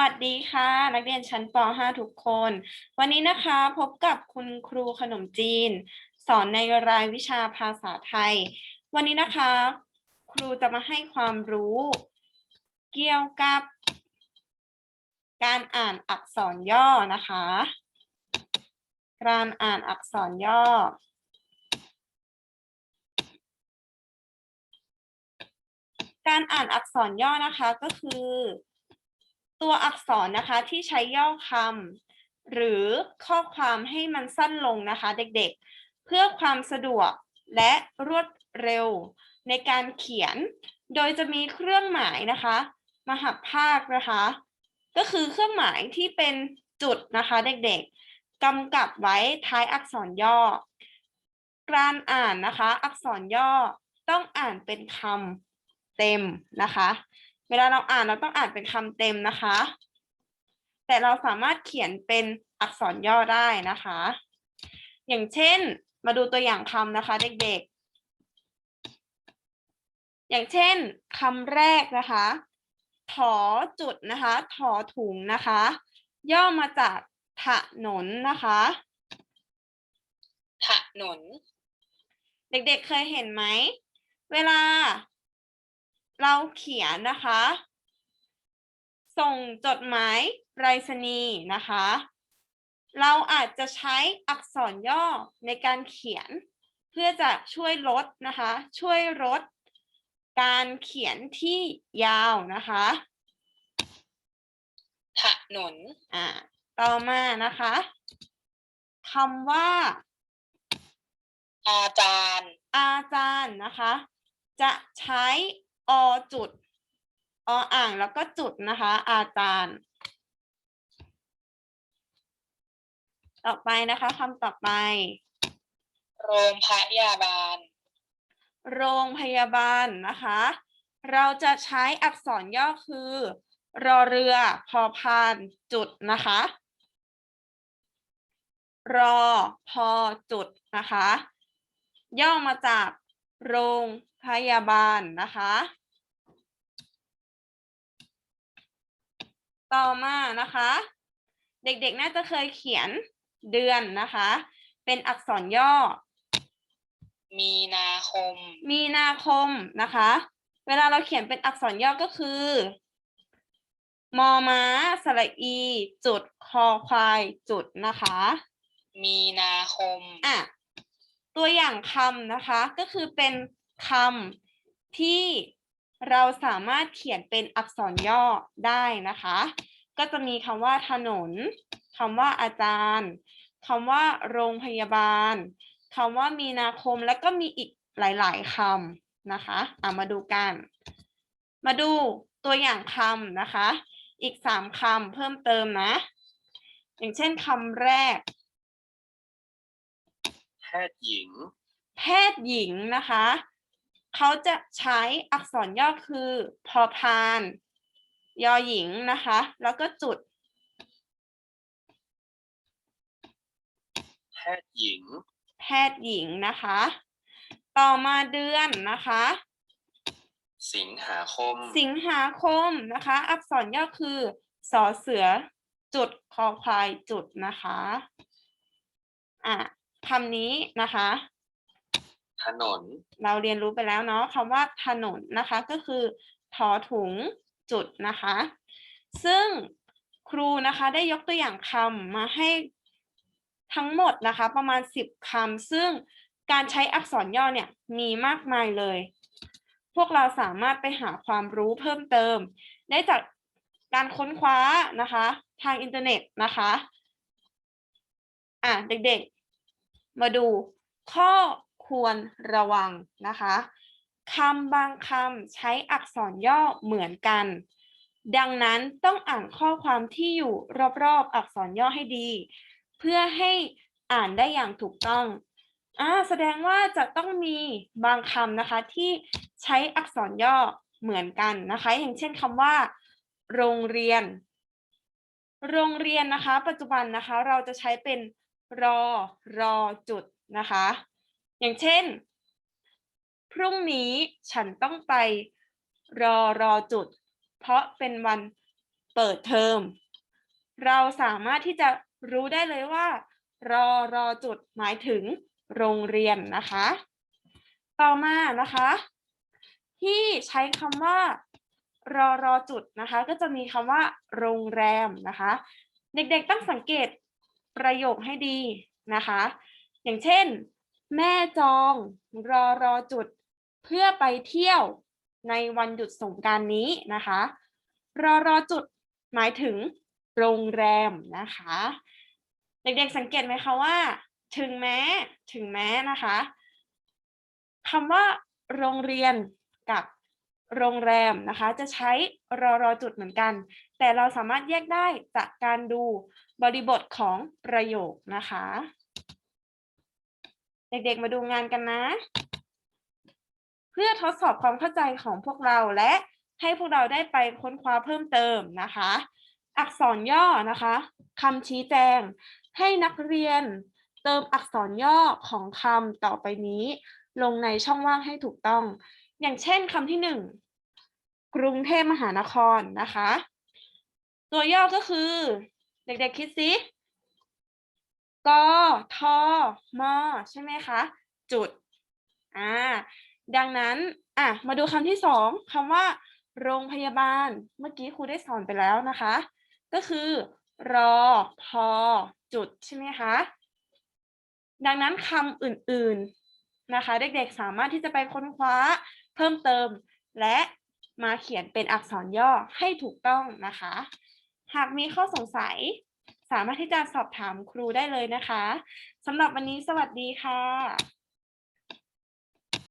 วัสดีค่ะ นักเรียนชั้นป .5 ทุกคน วันนี้นะคะพบกับคุณครูขนมจีน สอนในรายวิชาภาษาไทย วันนี้นะคะ ครูจะมาให้ความรู้ เกี่ยวกับ การอ่านอักษรย่อนะคะ การอ่านอักษรย่อการอ่านอักษรย่อนะคะก็คือ ตัวอักษรนะคะที่ใช้ย่อคำหรือข้อความให้มันสั้นลงนะคะ เด็กๆ เพื่อความสะดวกและรวดเร็วในการเขียน โดยจะมีเครื่องหมายนะคะ มหัพภาคนะคะ ก็คือเครื่องหมายที่เป็นจุดนะคะเด็กๆกำกับไว้ท้ายอักษรย่อ การอ่านนะคะ อักษรย่อต้องอ่านเป็นคำเต็มนะคะ เวลาเราอ่านเราต้องอ่านเป็นคำเต็มนะคะ แต่เราสามารถเขียนเป็นอักษรย่อได้นะคะ อย่างเช่น มาดูตัวอย่างคำนะคะ เด็กๆ อย่างเช่นคำแรกนะคะ ถอจุดนะคะถอถุงนะคะ ย่อมาจากถนนนะคะถนน เด็กๆเคยเห็นไหม เวลา เราเขียนนะคะ ส่งจดหมายไปรษณีย์นะคะ เราอาจจะใช้อักษรย่อในการเขียน เพื่อจะช่วยลดนะคะ ช่วยลดการเขียนที่ยาวนะคะถนนอ่าต่อมานะคะคำว่า อาจารย์ อาจารย์นะคะ จะใช้ อจุดออ่างแล้วก็จุดนะคะ อาจารย์ ต่อไปนะคะคำต่อไป โรงพยาบาล โรงพยาบาลนะคะ เราจะใช้อักษรย่อคือ รอเรือพอพานจุดนะคะ รอพอจุดนะคะ ย่อมาจาก โรงพยาบาลนะคะ ต่อมานะคะ เด็กๆน่าจะเคยเขียนเดือนนะคะ เป็นอักษรย่อ มีนาคม มีนาคมนะคะ เวลาเราเขียนเป็นอักษรย่อก็คือมอม้าสระอี จุดคอควายจุดนะคะ มีนาคม อะ ตัวอย่างคำนะคะก็คือเป็นคำที่เราสามารถเขียนเป็นอักษรย่อได้นะคะ ก็จะมีคำว่าถนนคำว่าอาจารย์คำว่าโรงพยาบาลคำว่ามีนาคมแล้วก็มีอีกหลาย ๆคำนะคะอะมาดูกัน มาดูตัวอย่างคำนะคะ อีกสามคำเพิ่มเติมนะ อย่างเช่นคำแรก ทย์หญิง แพทย์หญิงนะคะเขาจะใช้อักษรย่อคือพอพาน ยอหญิงนะคะ แล้วก็จุด แพทย์หญิง แพทย์หญิงนะคะ ต่อมาเดือนนะคะ สิงหาคม สิงหาคมนะคะ อักษรย่อคือสอเสือจุดคอควายจุดนะคะ อะ คำนี้นะคะ ถนน เราเรียนรู้ไปแล้วเนาะคำว่าถนนนะคะก็คือถอถุงจุดนะคะ ซึ่งครูนะคะได้ยกตัวอย่างคำมาให้ทั้งหมดนะคะ ประมาณ 10คำซึ่งการใช้อักษรย่อเนี่ยมีมากมายเลย พวกเราสามารถไปหาความรู้เพิ่มเติม ได้จากการค้นคว้านะคะ ทางอินเทอร์เน็ตนะคะ อะเด็กๆ มาดูข้อควรระวังนะคะคำบางคำใช้อักษรย่อเหมือนกัน ดังนั้นต้องอ่านข้อความที่อยู่รอบๆ อักษรย่อให้ดี เพื่อให้อ่านได้อย่างถูกต้องอ่าแสดงว่าจะต้องมีบางคำนะคะที่ใช้อักษรย่อเหมือนกันนะคะ อย่างเช่นคำว่า โรงเรียน โรงเรียนนะคะ ปัจจุบันนะคะ เราจะใช้เป็น รอรอจุดนะคะ อย่างเช่น พรุ่งนี้ฉันต้องไปรอรอจุด เพราะเป็นวันเปิดเทอม เราสามารถที่จะรู้ได้เลยว่า รอรอจุดหมายถึงโรงเรียนนะคะ ต่อมานะคะ ที่ใช้คำว่ารอรอจุดนะคะ ก็จะมีคำว่า โรงแรมนะคะ เด็กๆต้องสังเกต ประโยคให้ดีนะคะ อย่างเช่น แม่จองรอรอจุดเพื่อไปเที่ยวในวันหยุดสงการนี้นะคะ รอรอจุดหมายถึงโรงแรมนะคะ เด็กๆสังเกตไหมคะว่า ถึงแม้ถึงแม้นะคะคำว่าโรงเรียนกับ โรงแรมนะคะ จะใช้รอรอจุดเหมือนกัน แต่เราสามารถแยกได้จากการดูบริบทของประโยคนะคะ เด็กๆมาดูงานกันนะ เพื่อทดสอบความเข้าใจของพวกเราและให้พวกเราได้ไปค้นคว้าเพิ่มเติมนะคะ อักษรย่อนะคะคำชี้แจง ให้นักเรียนเติมอักษรย่อของคำต่อไปนี้ ลงในช่องว่างให้ถูกต้อง อย่างเช่นคำที่หนึ่ง กรุงเทพมหานครนะคะ ตัวย่อก็คือ เด็กๆคิดสิกทมใช่ไหมคะ จุดอ่าดังนั้นอะมาดูคำที่สองคำว่า โรงพยาบาล เมื่อกี้ครูได้สอนไปแล้วนะคะ ก็คือ รอพอจุดใช่ไหมคะ ดังนั้นคำอื่นๆนะคะ เด็กๆสามารถที่จะไปค้นคว้าเพิ่มเติม และ มาเขียนเป็นอักษรย่อให้ถูกต้องนะคะ หากมีข้อสงสัยสามารถที่จะสอบถามครูได้เลยนะคะสำหรับวันนี้สวัสดีค่ะ